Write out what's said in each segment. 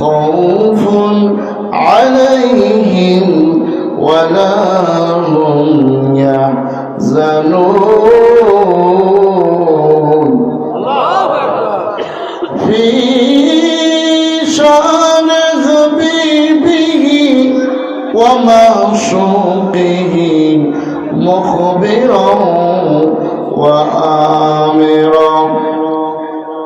خوف عليهم ولا هم يحزنون. في شأن حبيبه ومعشوقه مخبرا وآمرا.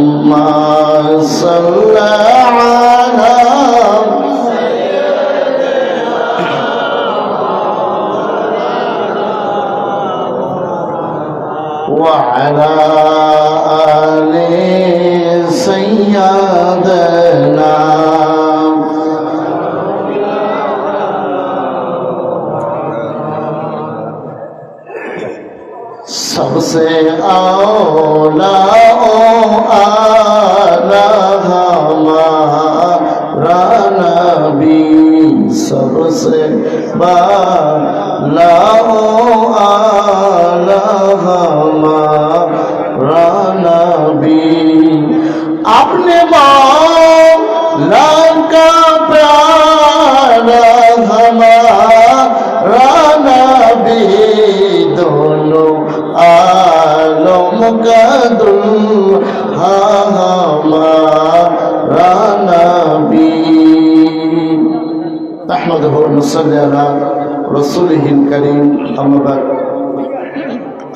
اللهم صل على وعلى آل سيدنا سب سے اولا सबसे बाला ओ आला हमारा नबी अपने मौला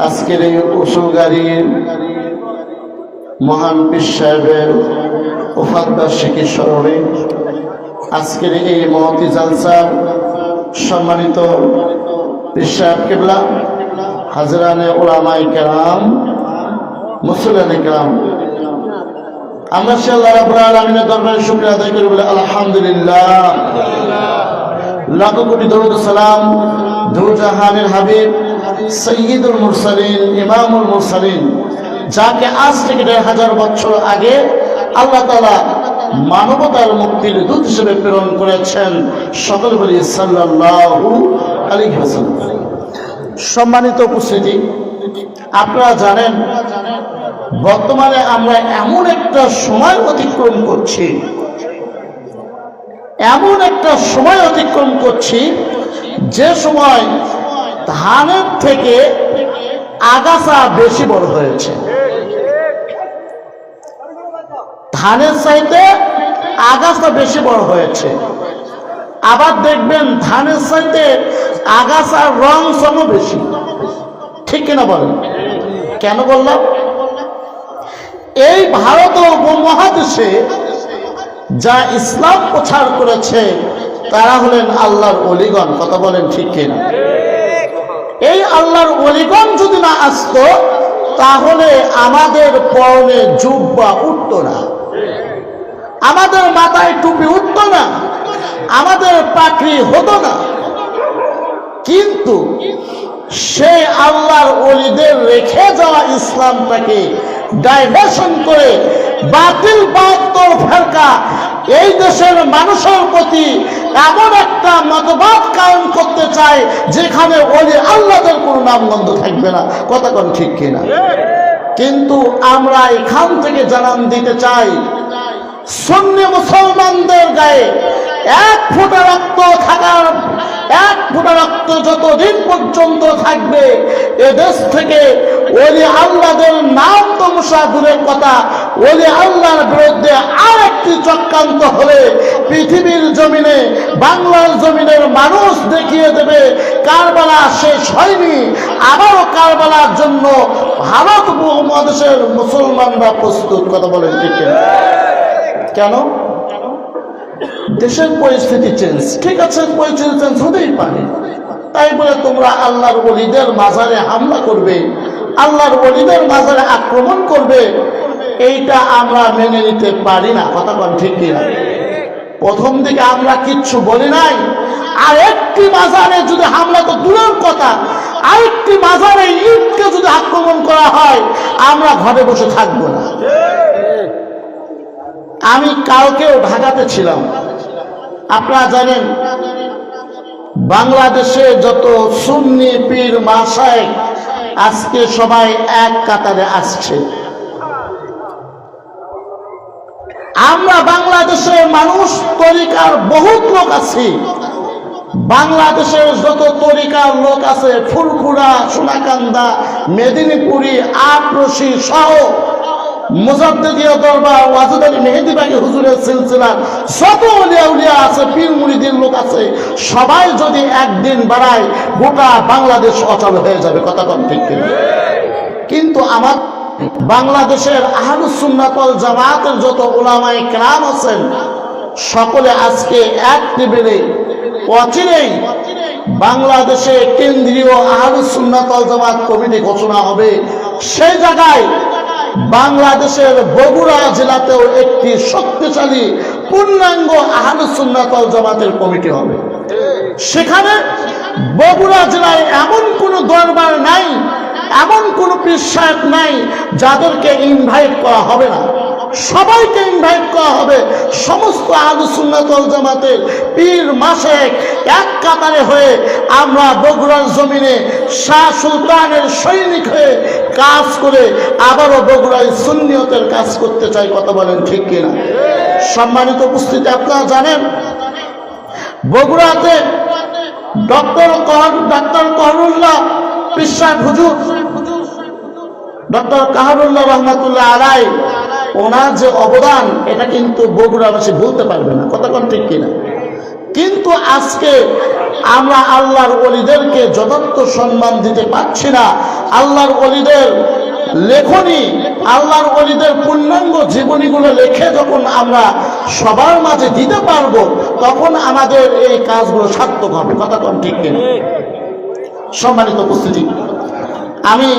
আজকের এই মহান বিশ্বের সাহেবের স্মরণে আজকের এই মহতি জালসার সম্মানিত পীর কেবলা, হাজরানে ওলামাই কেরাম মুসলানি কেরাম। আমরা সে আল্লাহ রাবুল আলমিনের দরবারে শুক্রিয়া আদায় করি বলে আলহামদুলিল্লাহ। লাখো কোটি দরুদ সালাম দু জাহানের হাবিব, সৈয়দুল মুরসালিন, ইমামুল মুরসালিন, যাকে আজ থেকে দেড় হাজার বছর আগে আল্লাহ তালা মানবতার মুক্তির দূত হিসেবে প্রেরণ করেছেন সকল বলি সাল্লাল্লাহু আলাইহি ওয়াসাল্লাম। সম্মানিত উপস্থিতি, আপনারা জানেন, বর্তমানে আমরা এমন একটা সময় অতিক্রম করছি। এমন একটা সময় অতিক্রম করছি, যে সময় ধানের থেকে আগাছা বেশি বড় হয়েছে। ধানের চাইতে আগাছা বেশি বড় হয়েছে। আবার দেখবেন ধানের চাইতে আগাছার রং সম বেশি। ঠিক কিনা বলেন? কেন বললাম? এই ভারত উপমহাদেশে যা ইসলাম প্রচার করেছে, তারা হলেন আল্লাহর অলিগণ। কথা বলেন ঠিক কিনা? এই আল্লাহর অলিগণ যদি না আসতো, তাহলে আমাদের পরনে জুব্বা উঠত না। আমাদের মাথায় টুপি উঠত না। আমাদের পাখি হতো না। কিন্তু সেই আল্লাহর অলিদের রেখে যাওয়া ইসলামটাকে ডাইভার্সন করে বাতিল বাহাত্তর ফেরকা। এই দেশের মানুষের প্রতি এমন একটা মতবাদ কায়ন করতে চায়, যেখানে ওলি আল্লাহদের কোনো নামগন্ধ থাকবে না। কথা ঠিক কিনা? কিন্তু আমরা এখান থেকে জানান দিতে চাই, সুন্নি মুসলমানদের গায়ে এক ফোঁটা রক্ত থাকার, এক ফোঁটা রক্ত যতদিন পর্যন্ত থাকবে, এদেশ থেকে ওলি আল্লাহদের নাম তমসা দূরের কথা। ওলি আল্লাহর বিরুদ্ধে আর একটি চক্রান্ত হলে পৃথিবীর জমিনে, বাংলার জমিনের মানুষ দেখিয়ে দেবে, কারবালা শেষ হয়নি। আবারও কারবালার জন্য ভারত উপমহাদেশের মুসলমানরা প্রস্তুত, কথা বলেন ঠিক কেন? দেশের পরিস্থিতি চেঞ্জ ঠিক আছে, পরিস্থিতি চেঞ্জ হতেই পারে। তাই বলে তোমরা আল্লাহর বলিদের মাজারে হামলা করবে। আল্লাহর ওলিদের মাজারে আক্রমণ করবে, এইটা আমরা মেনে নিতে পারি না। কথা কন ঠিক কিনা? প্রথম দিকে আমরা কিচ্ছু বলি নাই। আর একটি মাজারে যদি হামলা তো দূরের কথা, আরেকটি মাজারে ঈদকে যদি আক্রমণ করা হয়, আমরা ঘরে বসে থাকব না। আমি কালকেও ঢাকাতে ছিলাম। আপনারা জানেন, বাংলাদেশে যত সুন্নি পীর মাসায় আজকে সবাই এক কাতারে আসছে। আমরা বাংলাদেশের মানুষ, তরিকার বহুত লোক আছি। বাংলাদেশের যত তরিকার লোক আছে, ফুলকুড়া, সোনাকান্দা, মেদিনীপুরি আটরশি সহ দরবার হুজুরের উলিয়া উলিয়া আছে লোক আছে। সবাই যদি একদিন বাড়ায়, গোটা বাংলাদেশ অচল হয়ে যাবে, কথা কম ঠিক কিন্তু আমার বাংলাদেশের আহলুসুন্নাতল জামাতের যত ওলামাই ক্রাম আছেন, সকলে আজকে এক টেবিলে অচিরেই বাংলাদেশে কেন্দ্রীয় আহলুসুন্নাতল জামাত কমিটি ঘোষণা হবে। সেই জায়গায় বাংলাদেশের বগুড়া জেলাতেও একটি শক্তিশালী পূর্ণাঙ্গ আহানুসুন্নাতল জামাতের কমিটি হবে। সেখানে বগুড়া জেলায় এমন কোনো দরবার নাই, এমন কোনো পিসাব নাই যাদেরকে ইনভাইট করা হবে না। সবাইকে ইনভাইট করা হবে। সমস্ত আলুসুন্নাতল জামাতের পীর মাসে এক কাতারে হয়ে আমরা বগুড়ার জমিনে শাহ সুলতানের সৈনিক হয়ে কাজ করে আবারও বগুড়ায় সুন্নিয়তের কাজ করতে চাই, কথা বলেন ঠিক কিনা? সম্মানিত উপস্থিতি, আপনারা জানেন, বগুড়াতে ডক্টর কহর ডাক্তার কহরুল্লাহ বিশ্বাস হুজুর, ডক্টর কাহারুল্লাহ রহমাতুল্লাহ আলাই ওনার যে অবদান, এটা কিন্তু বগুড়াবাসী ভুলতে পারবে না। কোন ঠিক কিনা? কিন্তু আজকে আমরা আল্লাহর অলিদেরকে যথার্থ সম্মান দিতে পারছি না। আল্লাহর অলিদের লেখনী, আল্লাহর অলিদের পূর্ণাঙ্গ জীবনীগুলো লেখে যখন আমরা সবার মাঝে দিতে পারব, তখন আমাদের এই কাজগুলো সার্থক হবে। কোন ঠিক কিনা? সম্মানিত উপস্থিতি, আমি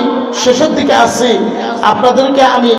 শেষের দিকে আসছি। আপনাদেরকে আমি